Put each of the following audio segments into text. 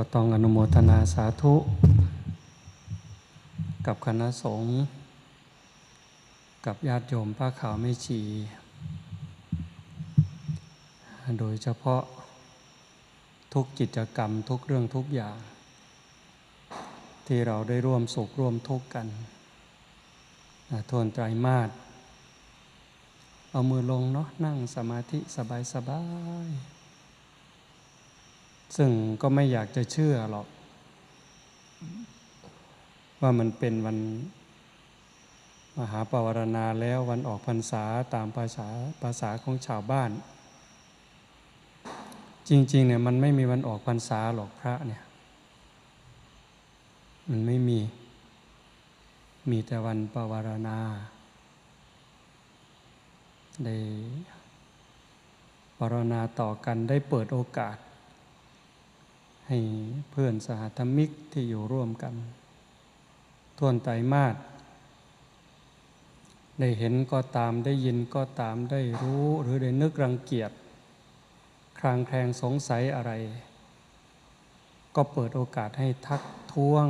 ก็ต้องอนุโมทนาสาธุ กับคณะสงฆ์กับญาติโยมผ้าขาวไม่ชี โดยเฉพาะทุกกิจกรรมทุกเรื่องทุกอย่าง ที่เราได้ร่วมสุขร่วมทุกข์กันทวนไตรมาสเอามือลงเนาะนั่งสมาธิสบายสบาย ซึ่งก็ไม่อยากจะเชื่อหรอก ว่ามันเป็นวันมหาปวารณาแล้ววันออกพรรษาตามภาษาภาษาของชาวบ้าน จริงๆเนี่ยมันไม่มีวันออกพรรษาหรอกพระเนี่ย มันไม่มี มีแต่วันปวารณาได้ปรณาต่อกันได้เปิดโอกาส ให้เพื่อนสหธรรมิกที่อยู่ร่วมกัน ทวนไตรมาสได้เห็นก็ตามได้ยินก็ตามได้รู้หรือได้นึกรังเกียจคลางแคลงสงสัยอะไร ก็เปิดโอกาสให้ทักท้วง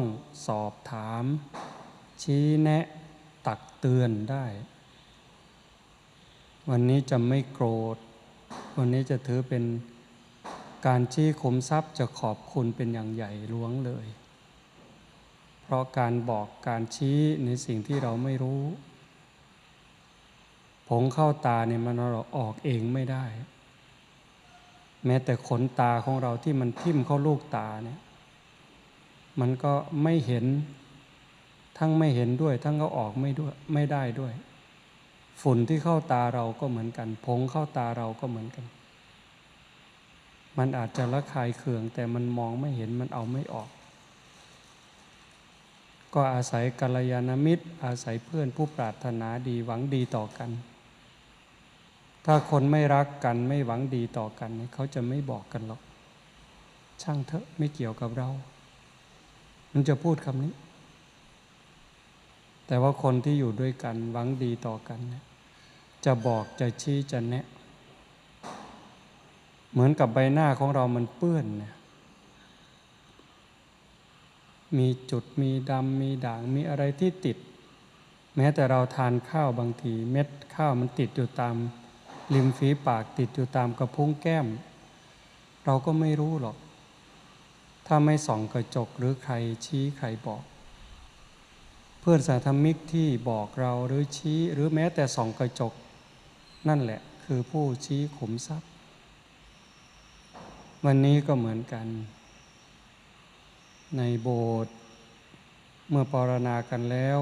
สอบถาม ชี้แนะตักเตือนได้ วันนี้จะไม่โกรธ วันนี้จะถือเป็น การชี้ขุมทรัพย์จะขอบคุณเป็นอย่างใหญ่หลวงเลย เพราะการบอกการชี้ในสิ่งที่เราไม่รู้ผงเข้าตาเนี่ยมันเราออกเองไม่ได้ แม้แต่ขนตาของเราที่มันทิ่มเข้าลูกตาเนี่ยมันก็ไม่เห็นทั้งไม่เห็นด้วย ทั้งก็ออกไม่ด้วยไม่ได้ด้วย ฝุ่นที่เข้าตาเราก็เหมือนกันผงเข้าตาเราก็เหมือนกัน มันอาจจะระคายเคือง แต่มันมองไม่เห็นมันเอาไม่ออก ก็อาศัยกัลยาณมิตร อาศัยเพื่อนผู้ปรารถนาดีหวังดีต่อกัน ถ้าคนไม่รักกันไม่หวังดีต่อกันเขาจะไม่บอกกันหรอก ช่างเถอะไม่เกี่ยวกับเรา มันจะพูดคำนี้ แต่ว่าคนที่อยู่ด้วยกันหวังดีต่อกัน จะบอกจะชี้จะแนะ เหมือนกับใบหน้าของเรามันเปื้อนเนี่ยมีจุดมีดำมีด่างมีอะไรที่ติด แม้แต่เราทานข้าวบางทีเม็ดข้าวมันติดอยู่ตามริมฝีปากติดอยู่ตามกระพุ้งแก้ม เราก็ไม่รู้หรอก ถ้าไม่ส่องกระจกหรือใครชี้ใครบอก เพื่อนสาธมิกที่บอกเราหรือชี้หรือแม้แต่ส่องกระจก นั่นแหละคือผู้ชี้ขุมทรัพย์ วันนี้ก็เหมือนกัน ในโบสถ์เมื่อปรณากันแล้ว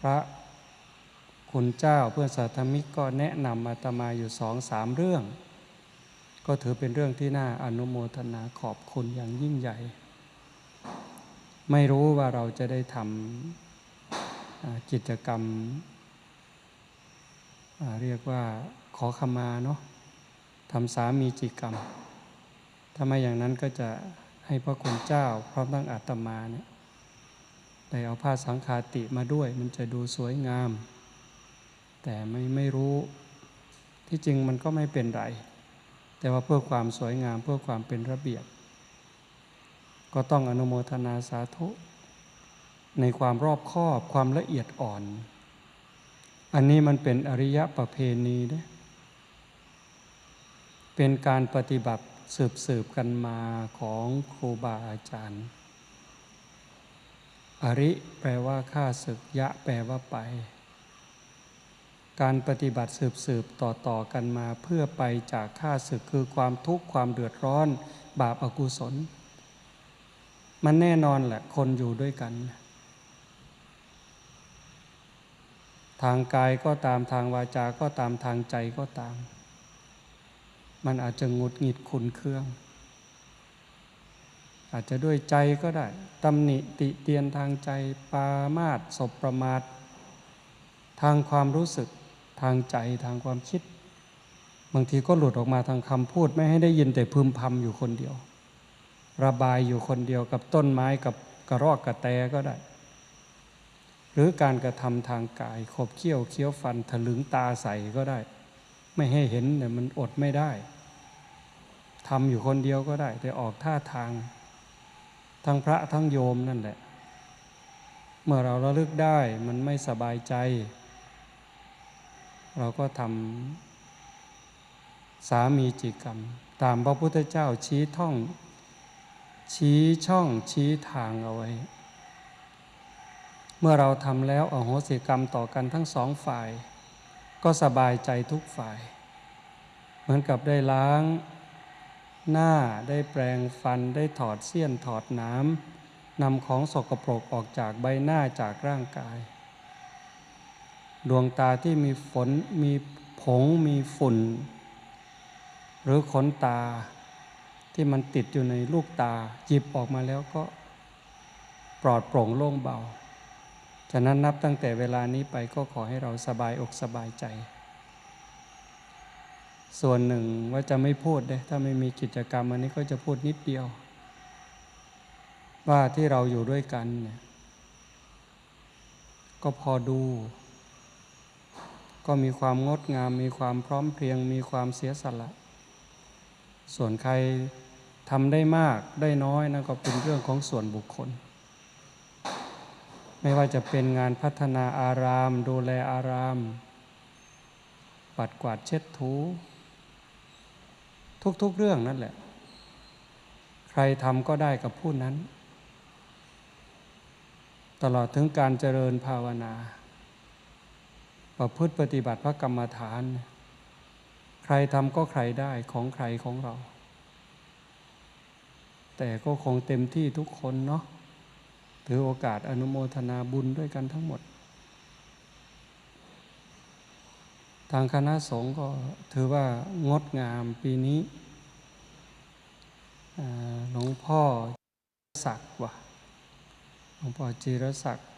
พระคุณเจ้าเพื่อนสาธมิกก็แนะนำอาตมาอยู่สองสามเรื่อง ก็ถือเป็นเรื่องที่น่าอนุโมทนาขอบคุณอย่างยิ่งใหญ่ ไม่รู้ว่าเราจะได้ทำกิจกรรม เรียกว่าขอขมาเนาะทำสามีจิกรรม ถ้าไม่อย่างนั้นก็จะให้พระคุณเจ้าพร้อมทั้งอาตมาเนี่ยได้เอาผ้าสังฆาติมาด้วย มันจะดูสวยงาม แต่ไม่ไม่รู้ที่จริงมันก็ไม่เป็นไร แต่ว่าเพื่อความสวยงามเพื่อความเป็นระเบียบ ก็ต้องอนุโมทนาสาธุ ในความรอบคอบความละเอียดอ่อน อันนี้มันเป็นอริยประเพณีเด้เป็นการปฏิบัติ สืบสืบกันมาของครูบาอาจารย์ อริแปลว่าข้าศึกยะแปลว่าไป การปฏิบัติสืบสืบต่อต่อกันมาเพื่อไปจากข้าศึกคือความทุกข์ความเดือดร้อน บาปอากุศล มันแน่นอนแหละคนอยู่ด้วยกัน ทางกายก็ตามทางวาจาก็ตามทางใจก็ตาม มันอาจจะงดหงิดขุนเคือง อาจจะด้วยใจก็ได้ตำหนิติเตียนทางใจปามาตศพประมาททางความรู้สึกทางใจทางความคิด บางทีก็หลุดออกมาทางคำพูดไม่ให้ได้ยินแต่พึมพำอยู่คนเดียว ระบายอยู่คนเดียวกับต้นไม้กับกระรอกกระแตก็ได้ หรือการกระทำทางกายขบเคี้ยวเคี้ยวฟันถลึงตาใสก็ได้ ไม่ให้เห็นเนี่ยมันอดไม่ได้ ทำอยู่คนเดียวก็ได้ แต่ออกท่าทาง ทั้งพระทั้งโยมนั่นแหละ เมื่อเราระลึกได้มันไม่สบายใจ เราก็ทำสามีจิกรรม ตามพระพุทธเจ้าชี้ท่อง ชี้ช่องชี้ทางเอาไว้ เมื่อเราทำแล้วอโหสิกรรมต่อกันทั้งสองฝ่าย ก็สบายใจทุกฝ่าย เหมือนกับได้ล้าง หน้าได้แปรงฟันได้ถอดเสี้ยนถอดน้ำนำของสกปรกออกจากใบหน้าจากร่างกาย ดวงตาที่มีฝนมีผงมีฝุ่น หรือขนตาที่มันติดอยู่ในลูกตาหยิบออกมาแล้วก็ปลอดโปร่งโล่งเบา ฉะนั้นนับตั้งแต่เวลานี้ไปก็ขอให้เราสบายอกสบายใจ ส่วนหนึ่งว่าจะไม่พูดเด้ถ้าไม่มีกิจกรรมอันนี้ก็จะพูดนิดเดียว ว่าที่เราอยู่ด้วยกันเนี่ยก็พอดู ก็มีความงดงาม มีความพร้อมเพรียง มีความเสียสละ ส่วนใครทำได้มากได้น้อยนั่นก็เป็นเรื่องของส่วนบุคคล ไม่ว่าจะเป็นงานพัฒนาอาราม ดูแลอาราม ปัดกวาดเช็ดถู ทุกๆเรื่องนั่นแหละ ใครทำก็ได้กับผู้นั้น ตลอดถึงการเจริญภาวนา ประพฤติปฏิบัติพระกรรมฐาน ใครทำก็ใครได้ของใครของเรา แต่ก็คงเต็มที่ทุกคนเนาะถือโอกาสอนุโมทนาบุญด้วยกันทั้งหมด ทางคณะสงฆ์ก็ถือว่างดงามปีนี้หลวงพ่อศักดิ์วะหลวงพ่อจิรศักดิ์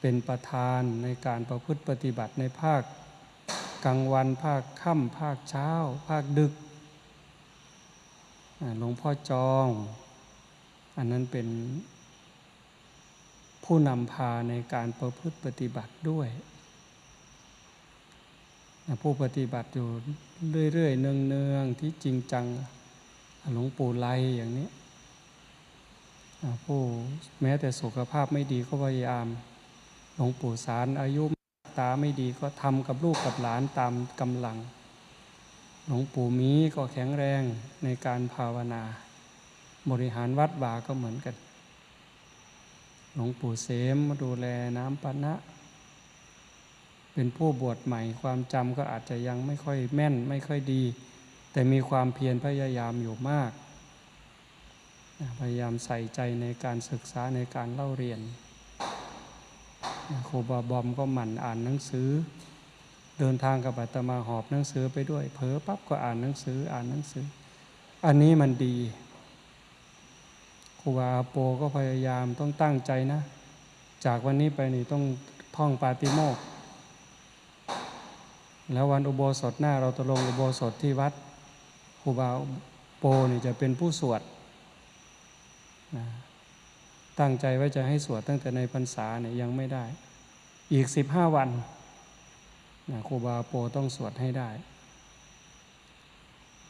เป็นประธานในการประพฤติปฏิบัติในภาคกลางวันภาคค่ำภาคเช้า ภาคดึกหลวงพ่อจอง อันนั้นเป็นผู้นำพาในการประพฤติปฏิบัติด้วย ผู้ปฏิบัติอยู่เรื่อยๆเนืองๆที่จริงจังหลวงปู่ไลอย่างนี้ผู้แม้แต่สุขภาพไม่ดีก็พยายามหลวงปู่สารอายุตาไม่ดีก็ทำกับลูกกับหลานตามกำลัง หลวงปู่มีก็แข็งแรงในการภาวนา บริหารวัดบาก็เหมือนกัน หลวงปู่เสมมาดูแลน้ำปนะ เป็นผู้บวชใหม่ ความจำก็อาจจะยังไม่ค่อยแม่นไม่ค่อยดี แต่มีความเพียรพยายามอยู่มาก พยายามใส่ใจในการศึกษาในการเล่าเรียนครูบาบอมก็หมั่นอ่านหนังสือ เดินทางกับอาตมาหอบหนังสือไปด้วยเผลอปั๊บก็อ่านหนังสืออ่านหนังสือ อันนี้มันดีครูบาโปก็พยายามต้องตั้งใจนะ จากวันนี้ไปนี่ต้องท่องปาติโมกข์ แล้ววันอุโบสถหน้าเราตะลงอุโบสถที่วัดครูบาโปนี่จะเป็นผู้สวดนะตั้งใจว่าจะให้สวดตั้งแต่ในพรรษาเนี่ยยังไม่ได้ อีกสิบห้าวันนะครูบาโปต้องสวดให้ได้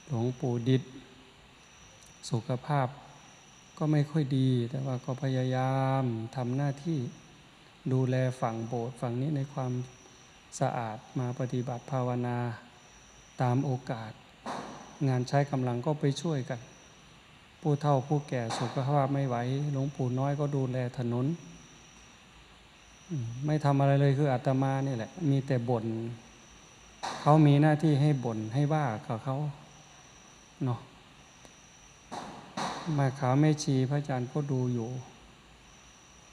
หลวงปู่ดิดสุขภาพก็ไม่ค่อยดี แต่ว่าก็พยายามทำหน้าที่ดูแลฝั่งโบสถ์ฝั่งนี้ในความ สะอาดมาปฏิบัติภาวนาตามโอกาส งานใช้กำลังก็ไปช่วยกัน ผู้เฒ่าผู้แก่สุขภาพไม่ไหวหลวงปู่น้อยก็ดูแลถนน ไม่ทำอะไรเลยคืออาตมาเนี่ยแหละ มีแต่บน่นเขามีหน้าที่ให้บ่นให้ว่ากับเขาเนาะมาขาวแม่ชีพระอาจารย์ก็ดูอยู่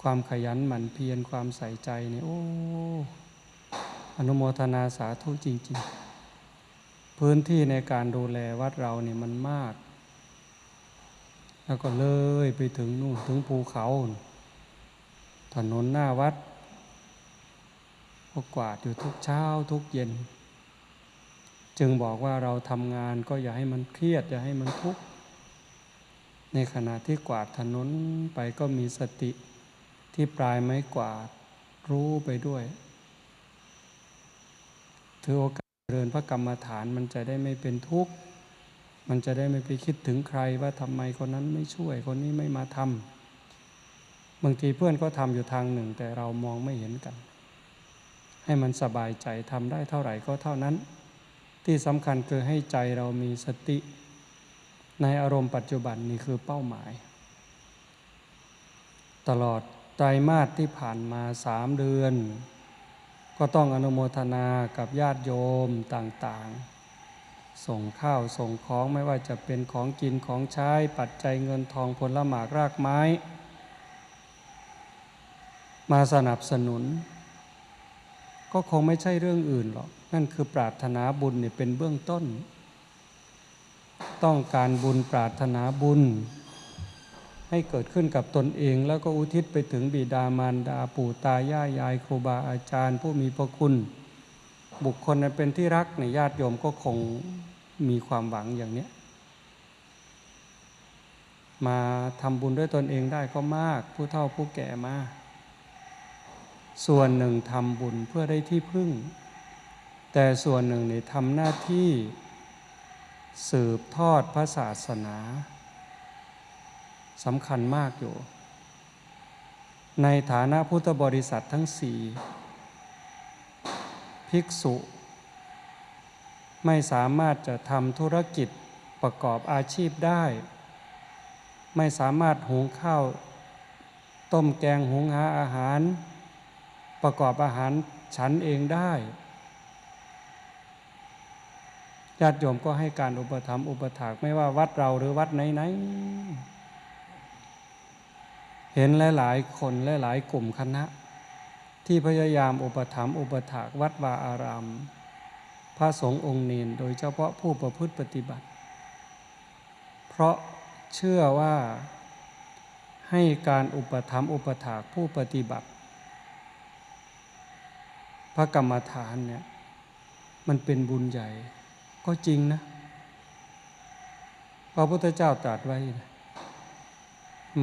ความขยันหมั่นเพียรความใส่ใจเนี่ยโอ้ อนุโมทนาสาธุจริง ๆ พื้นที่ในการดูแลวัดเราเนี่ยมันมาก แล้วก็เลยไปถึงนู่นถึงภูเขา ถนนหน้าวัดก็กวาดอยู่ทุกเช้าทุกเย็น จึงบอกว่าเราทำงานก็อย่าให้มันเครียด อย่าให้มันทุกข์ ในขณะที่กวาดถนนไปก็มีสติที่ปลายไม้กวาดรู้ไปด้วย ถือโอกาสเริญพระกรรมฐานมันจะได้ไม่เป็นทุกข์ มันจะได้ไม่ไปคิดถึงใครว่าทำไมคนนั้นไม่ช่วยคนนี้ไม่มาทบางทีเพื่อนก็ทำอยู่ทางหนึ่ง แต่เรามองไม่เห็นกัน ให้มันสบายใจทำได้เท่าไหร่ก็เท่านั้น ที่สำคัญคือให้ใจเรามีสติ ในอารมณ์ปัจจุบันนี่คือเป้าหมาย ตลอดไตรมาสที่ผ่านมาสามเดือน ก็ต้องอนุโมทนากับญาติโยมต่างๆ ส่งข้าวส่งของไม่ว่าจะเป็นของกินของใช้ปัจจัยเงินทองผลหมากรากไม้ มาสนับสนุน ก็คงไม่ใช่เรื่องอื่นหรอก นั่นคือปรารถนาบุญเนี่ยเป็นเบื้องต้น ต้องการบุญปรารถนาบุญ ให้เกิดขึ้นกับตนเอง แล้วก็อุทิศไปถึงบิดามารดาปู่ตายายยายครูบาอาจารย์ ผู้มีพระคุณ บุคคลนั้นเป็นที่รักในญาติโยมก็คงมีความหวังอย่างนี้มาทำบุญด้วยตนเองได้ก็มาก ผู้เฒ่าผู้แก่มาส่วนหนึ่งทำบุญเพื่อได้ที่พึ่ง แต่ส่วนหนึ่งนี่ทำหน้าที่สืบทอดพระศาสนา สำคัญมากอยู่ ในฐานะพุทธบริษัททั้งสี่ภิกษุ ไม่สามารถจะทำธุรกิจประกอบอาชีพได้ ไม่สามารถหุงข้าว ต้มแกงหุงหาอาหาร ประกอบอาหารฉันเองได้ญาติโยมก็ให้การอุปถัมภ์อุปถากไม่ว่าวัดเราหรือวัดไหนๆ เห็นหลาย ๆ คนหลาย ๆ กลุ่มคณะ ที่พยายามอุปถัมภ์อุปถากวัดวาอาราม พระสงฆ์องค์เนนโดยเฉพาะผู้ประพฤติปฏิบัติ เพราะเชื่อว่าให้การอุปถัมภ์อุปถากผู้ปฏิบัติ พระกรรมฐานเนี่ยมันเป็นบุญใหญ่ก็จริงนะพระพุทธเจ้าตรัสไว้นะ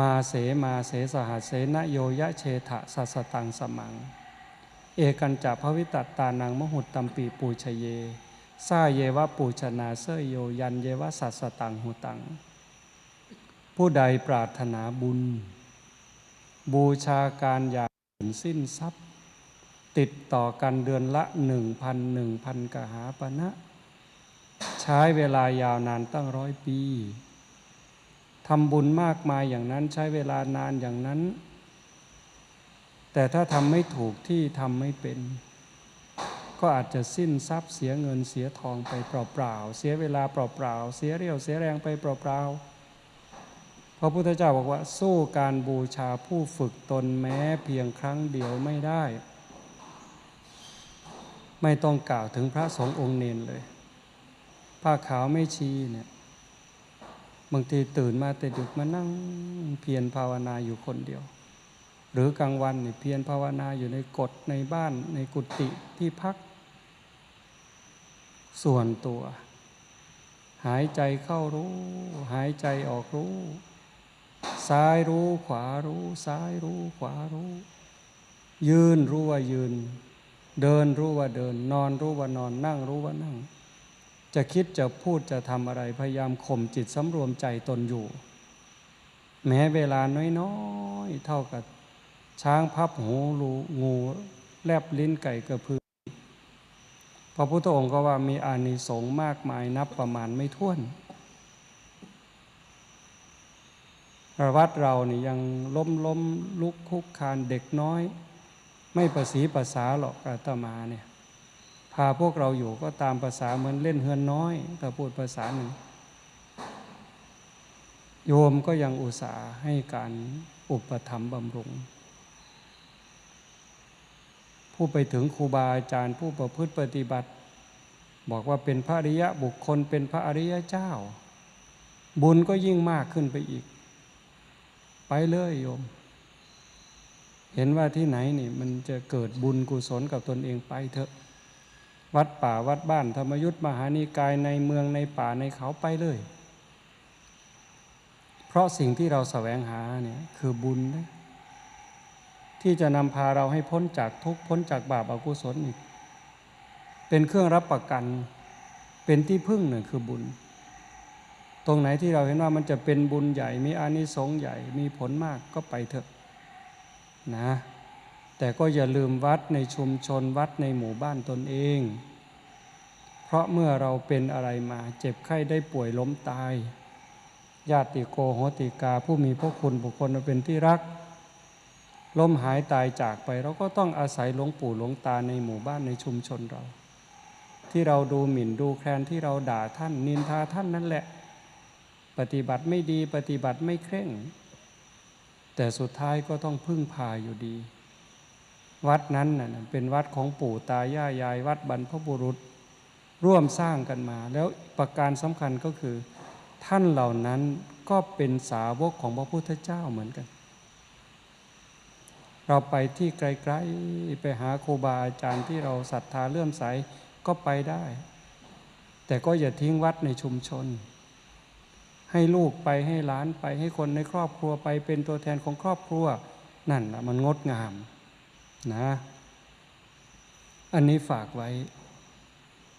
มาเสมาเสสหัสเสนโยยะเชทะสัสตังสมัง เอกันจะพระวิตัตตานังมหุตตัมปีปูชเยซาเยวะปูชนาเสยโยยันเยวะสัสตังหุตัง ผู้ใดปรารถนาบุญ บูชาการอย่างสิ้นทรัพย์ ติดต่อกันเดือนละหนึ่งพันหนึ่งพันกหาปณะใช้เวลายาวนานตั้งร้อยปี ทำบุญมากมายอย่างนั้นใช้เวลานานอย่างนั้น แต่ถ้าทำไม่ถูกที่ทำไม่เป็น ก็อาจจะสิ้นทรัพย์เสียเงินเสียทองไปเปล่าๆเสียเวลาเปล่าๆเสียเรี่ยวเสียแรงไปเปล่าๆพระพุทธเจ้าบอกว่า สู้การบูชาผู้ฝึกตนแม้เพียงครั้งเดียวไม่ได้ ไม่ต้องกล่าวถึงพระสงฆ์องค์เนนเลย ผ้าขาวไม่ชีเนี่ย บางทีตื่นมาแต่ดึกมานั่งเพียรภาวนาอยู่คนเดียว หรือกลางวันนี่เพียรภาวนาอยู่ในกฎในบ้านในกุฏิที่พัก ส่วนตัว หายใจเข้ารู้ หายใจออกรู้ ซ้ายรู้ขวารู้ ซ้ายรู้ขวารู้ ยืนรู้ว่ายืน เดินรู้ว่าเดิน นอนรู้ว่านอนนั่งรู้ว่านั่ง จะคิดจะพูดจะทำอะไรพยายามข่มจิตสำรวมใจตนอยู่ แม้เวลาน้อยๆ เท่ากับช้างพับหูรูงูแลบลิ้นไก่กระพือ พระพุทธองค์ก็ว่ามีอานิสงส์มากมายนับประมาณไม่ถ้วนวัดเรานี่ยังล้มล้มลุกคุกคานเด็กน้อย ไม่ประสีภาษาหรอกอาตมาเนี่ย พาพวกเราอยู่ก็ตามภาษาเหมือนเล่นเฮือนน้อยถ้าพูดภาษาหนึ่ง โยมก็ยังอุตส่าห์ให้การอุปถัมภ์บำรุง ผู้ไปถึงครูบาอาจารย์ผู้ประพฤติปฏิบัติ บอกว่าเป็นพระอริยะบุคคลเป็นพระอริยะเจ้า บุญก็ยิ่งมากขึ้นไปอีก ไปเลยโยม เห็นว่าที่ไหนนี่มันจะเกิดบุญกุศลกับตนเองไปเถอะ วัดป่าวัดบ้านธรรมยุทธมหานิกายในเมืองในป่าในเขาไปเลย เพราะสิ่งที่เราแสวงหาเนี่ยคือบุญนะที่จะนำพาเราให้พ้นจากทุกข์พ้นจากบาปอากุศลอีกเป็นเครื่องรับประกัน เป็นที่พึ่งหนึ่งคือบุญ ตรงไหนที่เราเห็นว่ามันจะเป็นบุญใหญ่มีอานิสงส์ใหญ่มีผลมากก็ไปเถอะนะ แต่ก็อย่าลืมวัดในชุมชนวัดในหมู่บ้านตนเอง เพราะเมื่อเราเป็นอะไรมาเจ็บไข้ได้ป่วยล้มตาย ญาติโกโหติกาผู้มีพระคุณบุคคลเป็นที่รัก ล้มหายตายจากไป เราก็ต้องอาศัยหลวงปู่หลวงตาในหมู่บ้านในชุมชนเรา ที่เราดูหมิ่นดูแคลนที่เราด่าท่านนินทาท่านนั่นแหละ ปฏิบัติไม่ดีปฏิบัติไม่เคร่ง แต่สุดท้ายก็ต้องพึ่งพาอยู่ดี วัดนั้นนะเป็นวัดของปู่ตายายายวัดบรรพบุรุษ ร่วมสร้างกันมา แล้วประการสำคัญก็คือ ท่านเหล่านั้นก็เป็นสาวกของพระพุทธเจ้าเหมือนกัน เราไปที่ไกลๆไปหาครูบาอาจารย์ที่เราศรัทธาเลื่อมใสก็ไปได้ แต่ก็อย่าทิ้งวัดในชุมชน ให้ลูกไปให้หลานไปให้คนในครอบครัวไปเป็นตัวแทนของครอบครัว นั่นแหละมันงดงาม นะ อันนี้ฝากไว้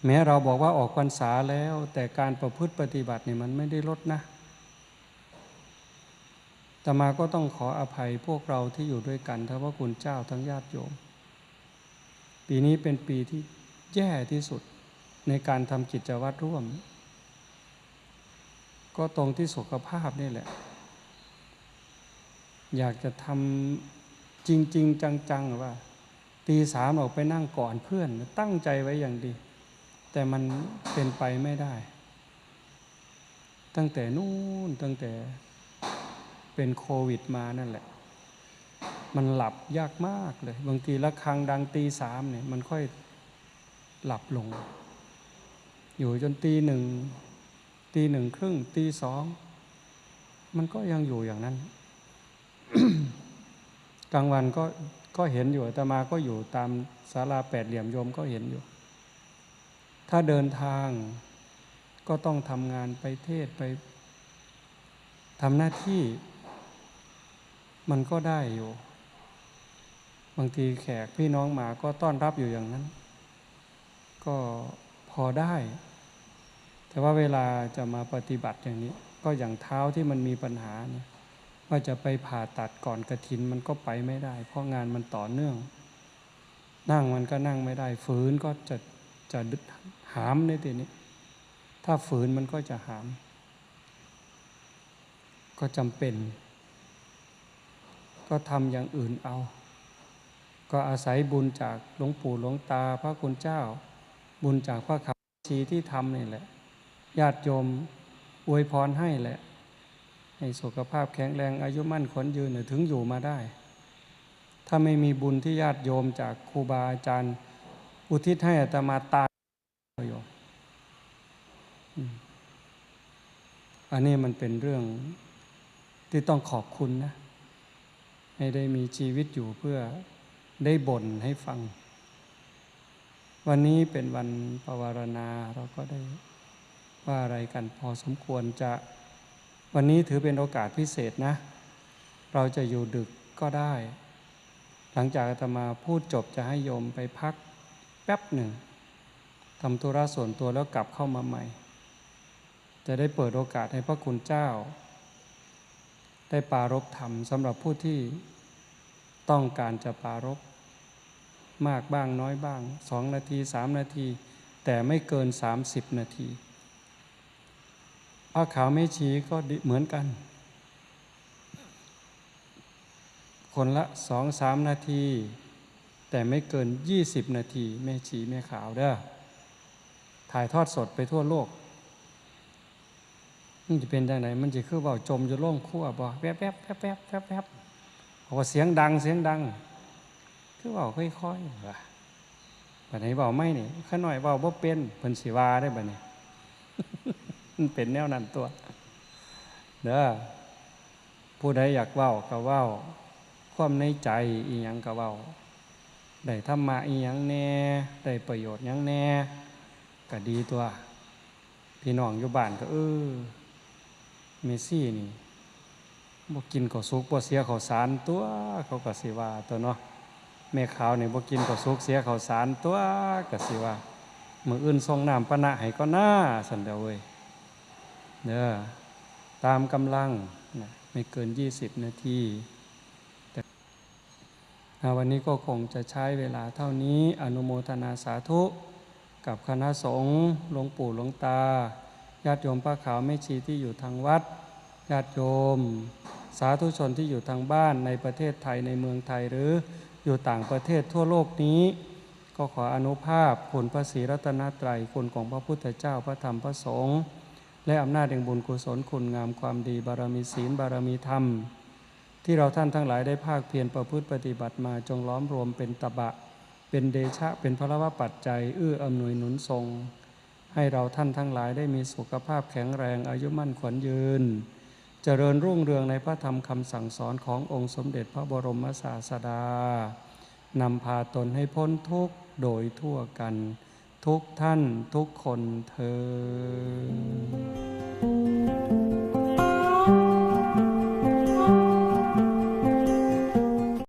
แม้เราบอกว่าออกพรรษาแล้ว แต่การประพฤติปฏิบัติเนี่ยมันไม่ได้ลดนะแต่มาก็ต้องขออภัยพวกเราที่อยู่ด้วยกันทั้งพระคุณเจ้าทั้งญาติโยม ปีนี้เป็นปีที่แย่ที่สุดในการทำกิจวัตรร่วม ก็ตรงที่สุขภาพนี่แหละ อยากจะทำ จริงๆจังๆว่าตีสามออกไปนั่งก่อนเพื่อน ตั้งใจไว้อย่างดี แต่มันเป็นไปไม่ได้ ตั้งแต่นู่นตั้งแต่เป็นโควิดมานั่นแหละ มันหลับยากมากเลย บางทีละครังดังตีสามเนี่ยมันค่อยหลับลง อยู่จนตีหนึ่งตีหนึ่งครึ่งตีสองมันก็ยังอยู่อย่างนั้น กลางวันก็ก็เห็นอยู่แต่มาก็อยู่ตามศาลาแปดเหลี่ยมโยมก็เห็นอยู่ ถ้าเดินทางก็ต้องทำงานไปเทศไปทำหน้าที่ มันก็ได้อยู่ บางทีแขกพี่น้องมาก็ต้อนรับอยู่อย่างนั้น ก็พอได้ แต่ว่าเวลาจะมาปฏิบัติอย่างนี้ ก็อย่างเท้าที่มันมีปัญหาเนี่ย ว่าจะไปผ่าตัดก่อนกระถินมันก็ไปไม่ได้ เพราะงานมันต่อเนื่อง นั่งมันก็นั่งไม่ได้ฝืนก็จะจะหามในทีนี้ ถ้าฝืนมันก็จะหาม ก็จำเป็น ก็ทำอย่างอื่นเอา ก็อาศัยบุญจากหลวงปู่หลวงตาพระคุณเจ้า บุญจากพระขับชีที่ทำนี่แหละ ญาติโยมอวยพรให้แหละ ให้สุขภาพแข็งแรงอายุมั่นขนยืนถึงอยู่มาได้ ถ้าไม่มีบุญที่ญาติโยมจากครูบาอาจารย์ อุทิศให้อาตมาตายโยมอันนี้มันเป็นเรื่องที่ต้องขอบคุณนะ ให้ได้มีชีวิตอยู่เพื่อได้บ่นให้ฟัง วันนี้เป็นวันปวารณาเราก็ได้ว่าอะไรกันพอสมควรจะ วันนี้ถือเป็นโอกาสพิเศษนะ เราจะอยู่ดึกก็ได้ หลังจากอาตมาพูดจบจะให้โยมไปพักแป๊บหนึ่งทำธุระส่วนตัวแล้วกลับเข้ามาใหม่ จะได้เปิดโอกาสให้พระคุณเจ้า ได้ปารบธรรมสำหรับผู้ที่ต้องการจะปารบมากบ้างน้อยบ้างสองนาทีสามนาที แต่ไม่เกินสามสิบนาที ผ้าขาวไม่ชีก็เหมือนกัน คนละสองสามนาที แต่ไม่เกินยี่สิบนาที แม่ชีแม่ขาวเด้อถ่ายทอดสดไปทั่วโลก มันจะเป็นยังไงมันจะคือว่าจมอยู่ล่องขั้วบ่แป๊บแป๊บแป๊บแป๊บแป๊บแป๊บบอกว่าเสียงดังเสียงดัง คือว่าค่อยๆว่ะบัดไหนเบาไม่นี่ข้าหน่อยเบาบ่เป็นเพิ่นสิวาได้บัดนี้ มันเป็นแนวนั้นตัว เด้อผู้ใดอยากเว้าก็เว้า ความในใจอีหยังก็เว้าได้ธรรมะอีหยังแน่ได้ประโยชน์ยังแน่ก็ดีตัว พี่น้องอยู่บ้านก็เออเมซี่นี่บ่กินข้าวสุกบ่เสียข้าวสารตัวเขาก็สิว่าตัวเนาะแม่ขาวนี่บ่กินข้าวสุกเสียข้าวสารตัวก็สิว่ามืออื่นส่งน้ำปะนะให้ก็น่าสันเด้อเว้ย เด้อตามกำลังนะไม่เกิน 20 นาทีแต่วันนี้ก็คงจะใช้เวลาเท่านี้อนุโมทนาสาธุ กับคณะสงฆ์หลวงปู่หลวงตา ญาติโยมป้าขาวแม่ชีที่อยู่ทางวัด ญาติโยม สาธุชนที่อยู่ทางบ้านในประเทศไทยในเมืองไทยหรืออยู่ต่างประเทศทั่วโลกนี้ก็ขออนุภาพคุณพระศรีรัตนตรัยคุณของพระพุทธเจ้าพระธรรมพระสงฆ์ และอำนาจแห่งบุญกุศลคุณงามความดีบารมีศีลบารมีธรรม ที่เราท่านทั้งหลายได้ภาคเพียรประพฤติปฏิบัติมาจงล้อมรวมเป็นตบะ เป็นเดชะเป็นพระวปัจจัยเอื้ออำนวยหนุนทรง ให้เราท่านทั้งหลายได้มีสุขภาพแข็งแรงอายุมั่นขวัญยืน เจริญรุ่งเรืองในพระธรรมคำสั่งสอนขององค์สมเด็จพระบรมศาสดานำพาตนให้พ้นทุกข์โดยทั่วกัน ทุกท่านทุกคนเธอ